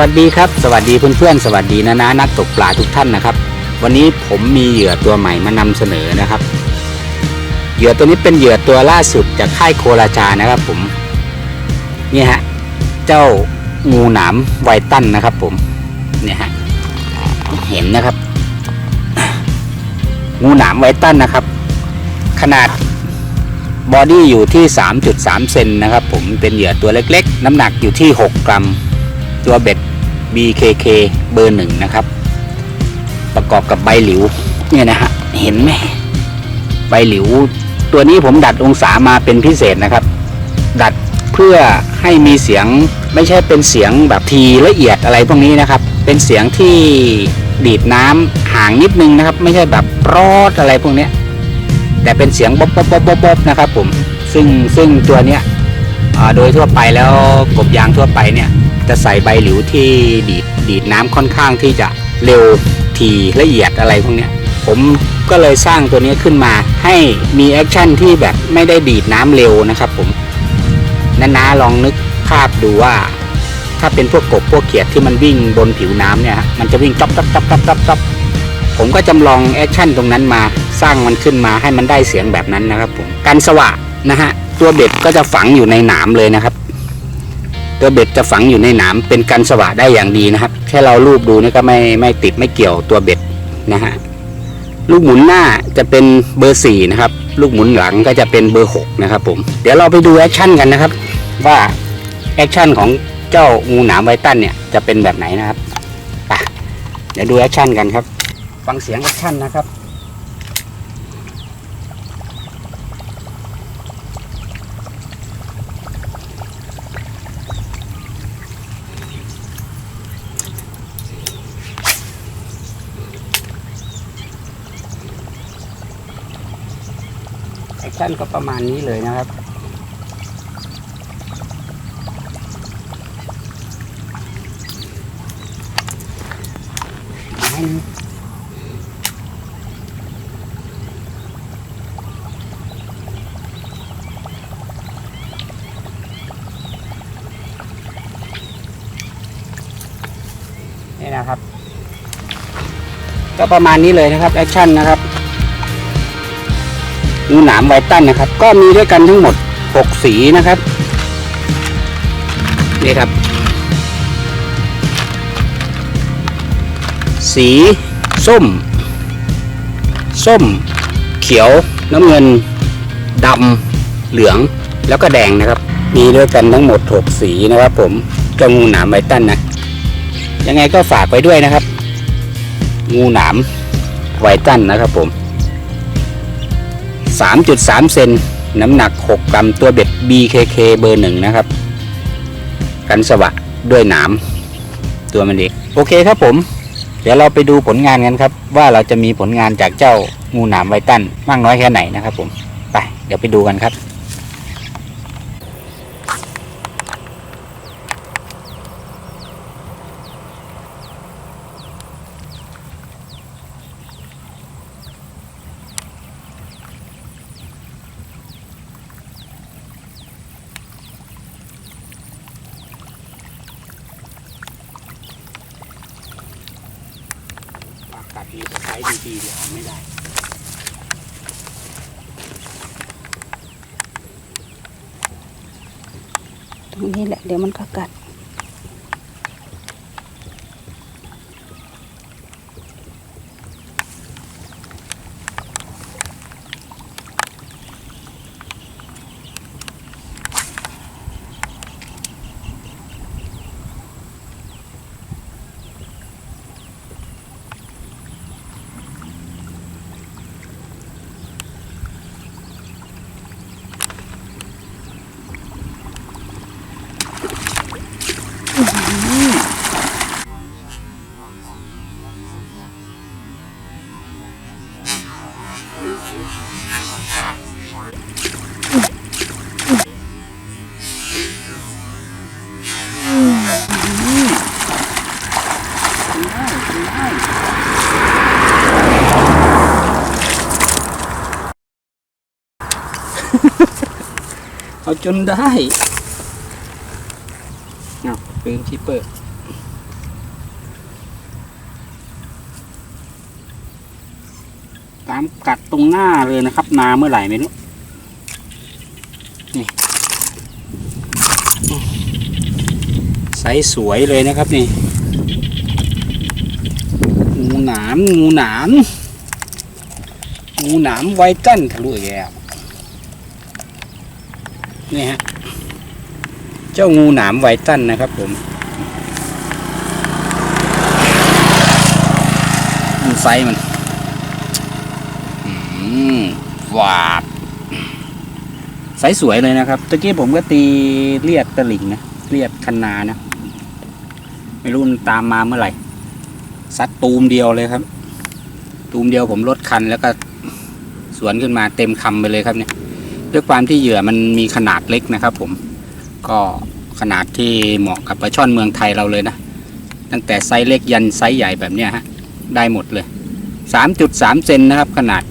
วัสดีครับ สวัสดีเพื่อนๆ สวัสดีนะนะนักตกปลาทุกท่านนะครับ วันนี้ผมมีเหยื่อตัวใหม่มานำเสนอนะครับ เหยื่อตัวนี้เป็นเหยื่อตัวล่าสุดจากค่ายโคราชานะครับ ผมนี่ฮะเจ้างูหนามไวตันนะครับ ผมเนี่ยฮะเห็นนะครับ งูหนามไวตันนะครับ ขนาดบอดี้อยู่ที่ 3.3 เซนนะครับ ผมเป็นเหยื่อตัวเล็กๆ น้ำหนักอยู่ที่ 6 กรัม ตัวเบ็ด BKK เบอร์หนึ่งนะครับ ประกอบกับใบหลิว เนี่ยนะฮะ เห็นไหมใบหลิว ตัวนี้ผมดัดองศามาเป็นพิเศษนะครับ ดัดเพื่อให้มีเสียงไม่ใช่เป็นเสียงแบบทีละเอียดอะไรพวกนี้นะครับ เป็นเสียงที่ดีดน้ำห่างนิดนึงนะครับ ไม่ใช่แบบรอดอะไรพวกนี้แต่เป็นเสียงบ๊อบบ๊อบบ๊อบบ๊อบนะครับผมซึ่งซึ่งตัวเนี้ยโดยทั่วไปแล้วกบยางทั่วไปเนี่ย จะใส่ใบหลิวที่ดีดดีดน้ำค่อนข้างที่จะเร็วทีละเอียดอะไรพวกนี้ผมก็เลยสร้างตัวนี้ขึ้นมาให้มีแอคชั่นที่แบบไม่ได้ดีดน้ำเร็วนะครับผมน้านาลองนึกภาพดูว่า ถ้าเป็นพวกกบพวกเขียดที่มันวิ่งบนผิวน้ำเนี่ยฮะมันจะวิ่งจ๊อบจ๊อบจ๊อบจ๊อบจ๊อบจ๊อบผมก็จำลองแอคชั่นตรงนั้นมาสร้างมันขึ้นมาให้มันได้เสียงแบบนั้นนะครับผมการสว่านะฮะตัวเบ็ดก็จะฝังอยู่ในหนามเลยนะครับ ตัวเบ็ดจะฝังอยู่ในหนามเป็นกันสว่าได้อย่างดีนะครับ แค่เราลูบดูนี่ก็ไม่ไม่ติดไม่เกี่ยวตัวเบ็ดนะฮะลูกหมุนหน้าจะเป็นเบอร์สี่นะครับ ลูกหมุนหลังก็จะเป็นเบอร์หกนะครับผมเดี๋ยวเราไปดูแอคชั่นกันนะครับ ว่าแอคชั่นของเจ้างูหนามไวตันเนี่ยจะเป็นแบบไหนนะครับไปเดี๋ยวดูแอคชั่นกันครับ ฟังเสียงแอคชั่นนะครับ ชั่นก็ประมาณนี้เลยนะครับ นี่นะครับ ก็ประมาณนี้เลยนะครับแอคชั่นนะครับ งูหนามไวตันนะครับ ก็มีด้วยกันทั้งหมด 6 สีนะครับนี่ครับ สีส้ม ส้ม เขียว น้ำเงินดำเหลืองแล้วก็แดงนะครับ มีด้วยกันทั้งหมด 6 สีนะครับ ผมเจ้างูหนามไวตันนะยังไงก็ฝากไว้ด้วยนะครับ งูหนามไวตันนะครับผม 3.3 เซนน้ำหนัก 6 กรัมตัวเบ็ด BKK เบอร์หนึ่งนะครับ กันสวะด้วยหนามตัวมันเองโอเคครับผม เดี๋ยวเราไปดูผลงานกันครับ ว่าเราจะมีผลงานจากเจ้างูหนามไวตันมากน้อยแค่ไหนนะครับผมไปเดี๋ยวไปดูกันครับ ปีเดียวไม่ได้ตรงนี้แหละ เดี๋ยวมันก็กัด เอาจนได้เอาปืนชิปเปอร์ ตาม กัดตรงหน้าเลยนะครับ นาเมื่อไหร่ไม่รู้นี่ไซส์สวยเลยนะครับนี่งูหนามงูหนามงูหนามไวตันทะลุอีกแล้วนี่ฮะเจ้างูหนามไวตันนะครับผมไซส์มัน วาบไซส์สวยเลยนะครับตะกี้ผมก็ตีเลียดตะหลิงนะเลียดคันนานะไม่รู้มันตามมาเมื่อไหร่ซัดตูมเดียวเลยครับ ตูมเดียวผมลดคันแล้วก็สวนขึ้นมาเต็มคำไปเลยครับเนี่ยด้วยความที่เหยื่อมันมีขนาดเล็กนะครับ ผมก็ขนาดที่เหมาะกับปลาช่อนเมืองไทยเราเลยนะ ตั้งแต่ไซส์เล็กยันไซส์ใหญ่แบบเนี้ยฮะได้หมดเลย 3.3เซนนะครับ ขนาด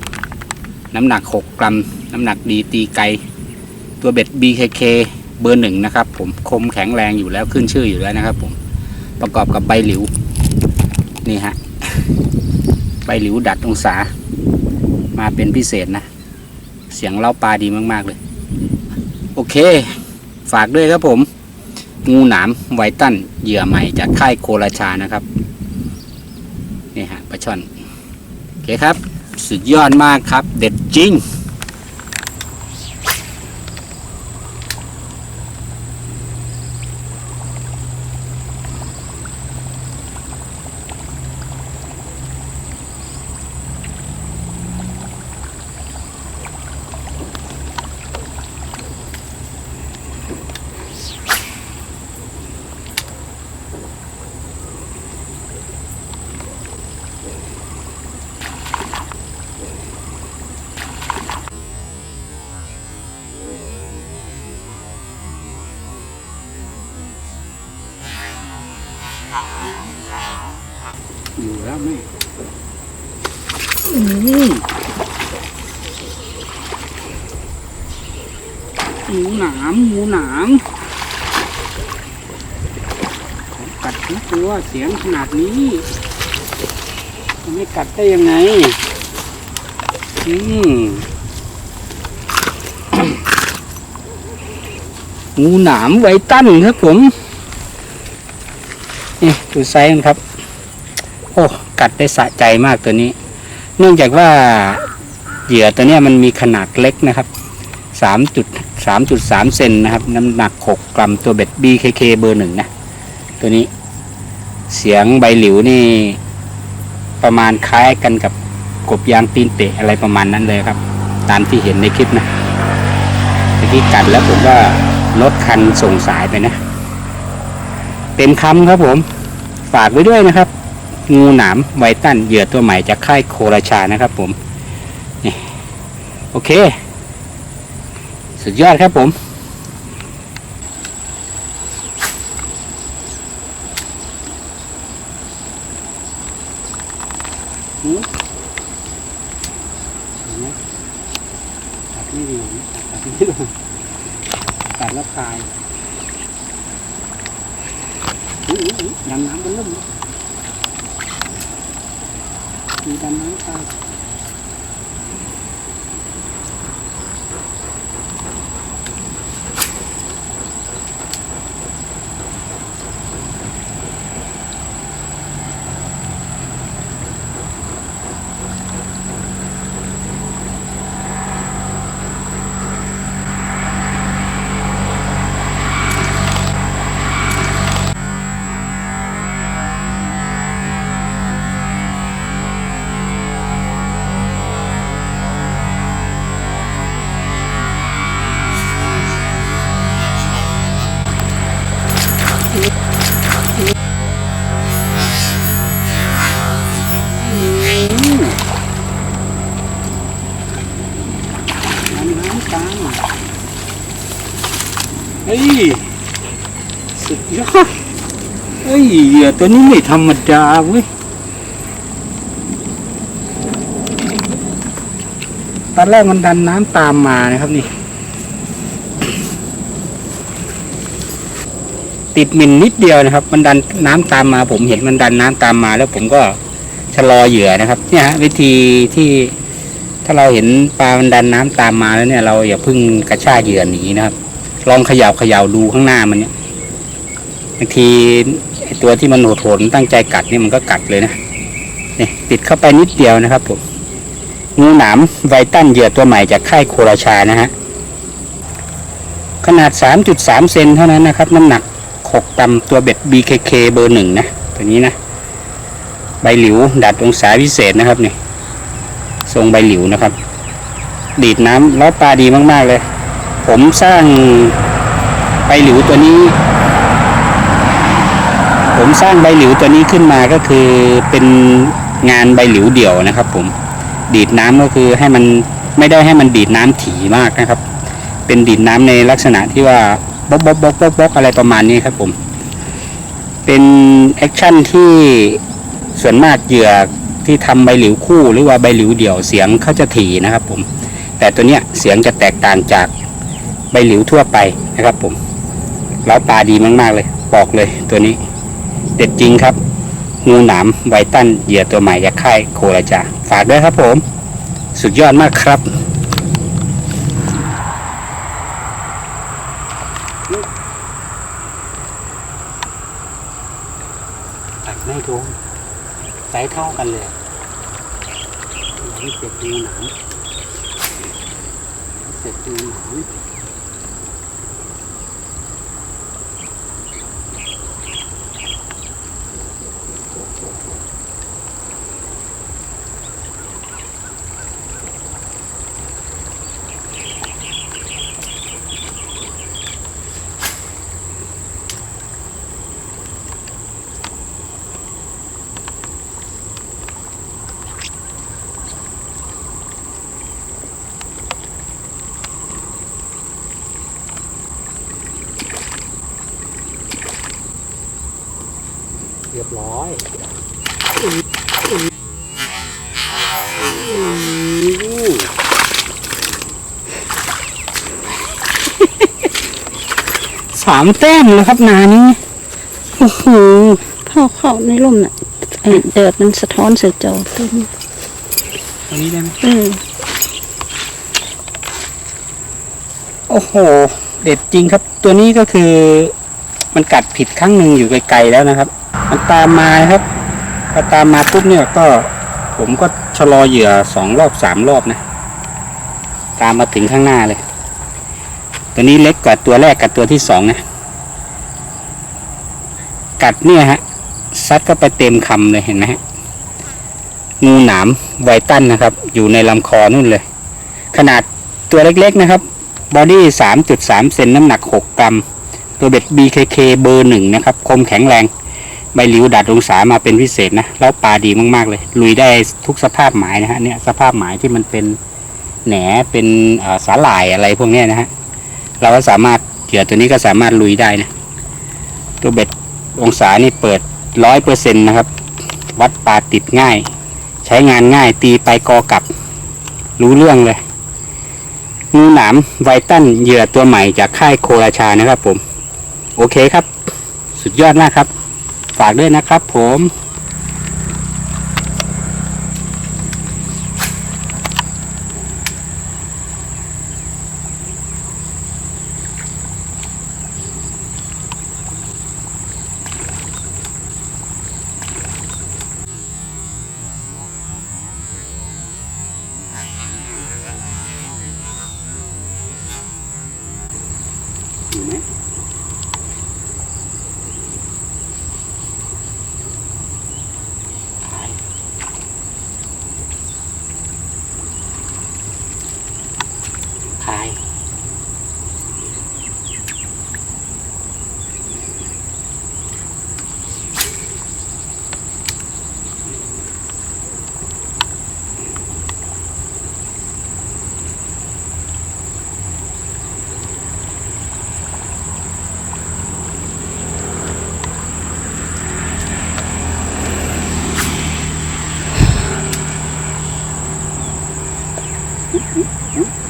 น้ำหนัก 6 กรัม น้ำหนักดีตีไกล ตัวเบ็ด BKK เบอร์หนึ่งนะครับผมคมแข็งแรงอยู่แล้วขึ้นชื่ออยู่แล้วนะครับผมประกอบกับใบหลิว นี่ฮะ ใบหลิวดัดองศา มาเป็นพิเศษนะ เสียงเล่าปลาดีมาก ๆ เลย โอเค ฝากด้วยครับผม งูหนามไวตันเหยื่อใหม่จากค่ายโคราชานะครับ นี่ฮะปลาช่อน โอเคครับ สุดยอดมากครับ เด็ดจริง แล้วแม่อืมหมูหนามหมูหนามกัดทั้งตัวเสียงขนาดนี้จะไม่กัดได้ยังไงอืมงูหนามไวตั้นครับผม นี่ดูไซส์มันครับ โอ้ กัดได้สะใจมากตัวนี้ เนื่องจากว่าเหยื่อตัวนี้มันมีขนาดเล็กนะครับสามจุดสามจุดสามเซนนะครับ น้ำหนักหกกรัมตัวเบ็ด BKK เบอร์หนึ่งนะ ตัวนี้เสียงใบหลิวนี่ ประมาณคล้ายกันกับกบยางตีนเตะอะไรประมาณนั้นเลยครับ ตามที่เห็นในคลิปนะตะกี้กัดแล้วผมก็ลดคันส่งสายไปนะ เต็มคำครับผม ฝากไว้ด้วยนะครับ งูหนามไวตันเหยื่อตัวใหม่จากค่ายโคราชานะครับผมนี่โอเค สุดยอดครับผม สุดยอดเฮ้ยเหยื่อตัวนี้ไม่ธรรมดาเว้ยตอนแรกมันดันน้ำตามมานะครับนี่ ติดมินนิดเดียวนะครับ มันดันน้ำตามมา ผมเห็นมันดันน้ำตามมา แล้วผมก็ชะลอเหยื่อนะครับ เนี่ยฮะวิธีที่ถ้าเราเห็นปลามันดันน้ำตามมาแล้วเนี่ยเราอย่าพึ่งกระชากเหยื่อหนีนะครับ ลองเขย่าเขย่าดูข้างหน้ามันเนี่ยบางทีตัวที่มันโหดโหดตั้งใจกัดนี่มันก็กัดเลยนะนี่ติดเข้าไปนิดเดียวนะครับผมงูหนามไวตันเหยื่อตัวใหม่จากค่ายโคราชานะฮะขนาด 3.3 เซนเท่านั้นนะครับ น้ำหนัก 6กรัมตัวเบ็ด BKK เบอร์หนึ่งนะตัวนี้นะ ใบหลิว ดัดองศาพิเศษนะครับนี่ทรงใบหลิวนะครับ ดีดน้ำล้อปลาดีมาก ๆ เลย ผมสร้างใบหลิวตัวนี้ ผมสร้างใบหลิวตัวนี้ขึ้นมาก็คือเป็นงานใบหลิวเดี่ยวนะครับ ผมดีดน้ำก็คือให้มันไม่ได้ให้มันดีดน้ำถี่มากนะครับ เป็นดีดน้ำในลักษณะที่ว่าบกบกบกบกบกอะไรประมาณนี้ครับผม เป็นแอคชั่นที่ส่วนมากเหยื่อที่ทำใบหลิวคู่ หรือว่าใบหลิวเดี่ยวเสียงเขาจะถี่นะครับ ผม แต่ตัวเนี้ยเสียงจะแตกต่างจาก บหลิวทั่วไปนะครับผมแล้วปลาดีมากๆเลยบอกเลยตัวนี้ เด็ดจริงครับ งูหนามไวตันเหยื่อตัวใหม่จากค่ายโคราจาฝากด้วยครับผม สุดยอดมากครับตัดไม่ทุงไซส์เท่ากันเลยนี่เสร็จดูหนังเสร็จดูหนังเรียบร้อย สามแต้มแล้วครับนานี้โอ้โหเข้าเข้าในร่มน่ะไอเดิดมันสะท้อนใส่จอเต็มตรงนี้ได้ไหมเออโอ้โห เด็ดจริงครับ ตัวนี้ก็คือ มันกัดผิดครั้งหนึ่งอยู่ไกลๆแล้วนะครับ มันตามมาครับพอตามมาปุ๊บเนี่ยก็ ผมก็ชะลอเหยื่อสองรอบสามรอบนะ ตามมาถึงข้างหน้าเลย ตัวนี้เล็กกว่าตัวแรกกับตัวที่สองนะ กัดเนี่ยฮะ ซัดก็ไปเต็มคำเลยเห็นไหมฮะ งูหนามไวตันนะครับ อยู่ในลำคอนู่นเลย ขนาดตัวเล็กๆนะครับ บอดี้3.3เซนน้ำหนัก6กกรัม ตัวเบ็ด BKK เบอร์หนึ่งนะครับ คมแข็งแรง ใบหลิวดัดองศามาเป็นพิเศษนะ แล้วปลาดีมากๆเลย ลุยได้ทุกสภาพหมายนะฮะ เนี่ยสภาพหมายที่มันเป็นแหนเป็นสาหร่ายอะไรพวกนี้นะฮะ เราก็สามารถเหยื่อตัวนี้ก็สามารถลุยได้นะ ตัวเบ็ดองศานี่เปิดร้อยเปอร์เซ็นต์นะครับ วัดปลาติดง่าย ใช้งานง่ายตีไปกอกลับ รู้เรื่องเลยงูหนามไวตันเหยื่อตัวใหม่จากค่ายโคราชานะครับผม โอเคครับ สุดยอดมากครับ ฝากด้วยนะครับผม Mm-hmm.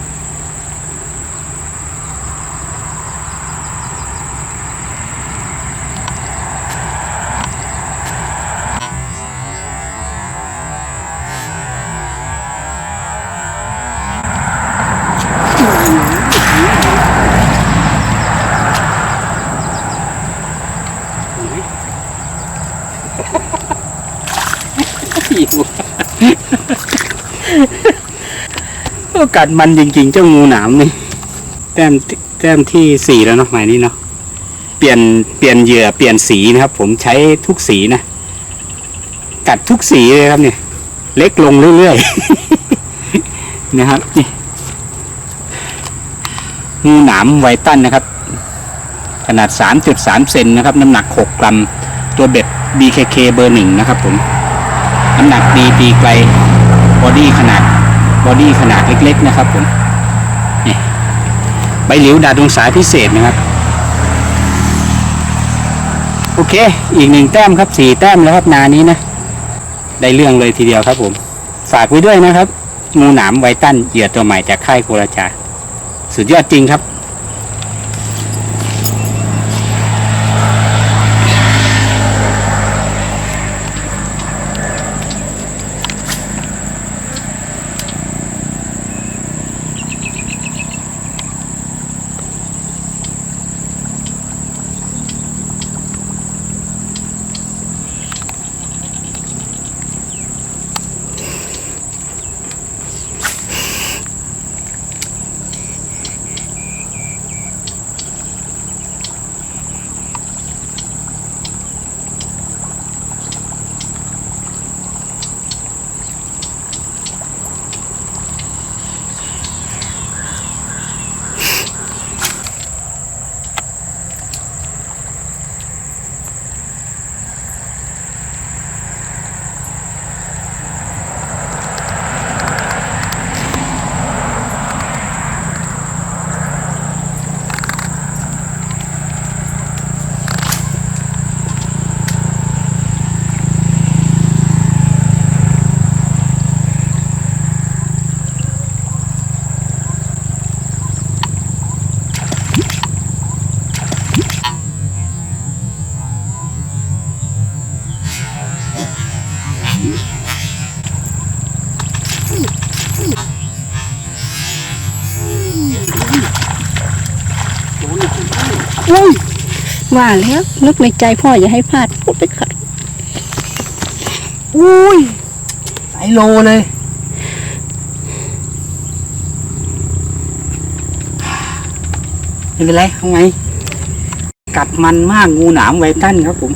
ก็กัดมันจริงๆ เจ้างูหนามนี่ แต้มแต้มที่สี่แล้วเนาะหมายนี้เนาะเปลี่ยนเปลี่ยนเหยื่อเปลี่ยนสีนะครับ ผมใช้ทุกสีนะ กัดทุกสีเลยครับเนี่ย เล็กลงเรื่อยๆ นะครับนี่งูหนามไวตันนะครับ ขนาด 3.3 เซนนะครับ น้ำหนัก 6 กรัม ตัวเบ็ด BKK เบอร์หนึ่งนะครับผม น้ำหนักดีตีไกลบอดี้ขนาด บอดี้ขนาดเล็ก ๆ นะครับผมนี่ใบหลิวดาดวงสายพิเศษนะครับ โอเค อีกหนึ่งแต้มครับสี่แต้มแล้วครับนานี้นะ ได้เรื่องเลยทีเดียวครับผม ฝากไว้ด้วยนะครับ งูหนามไวตันเหยื่อตัวใหม่จากค่ายโคราชา สุดยอดจริงครับ อุ้ย ว่าแล้วนึกในใจพ่ออย่าให้พลาดพูดไปขัดอุ้ยไอโลเลย ไม่เป็นไรทำไงกัดมันมากงูหนามไวตันครับผม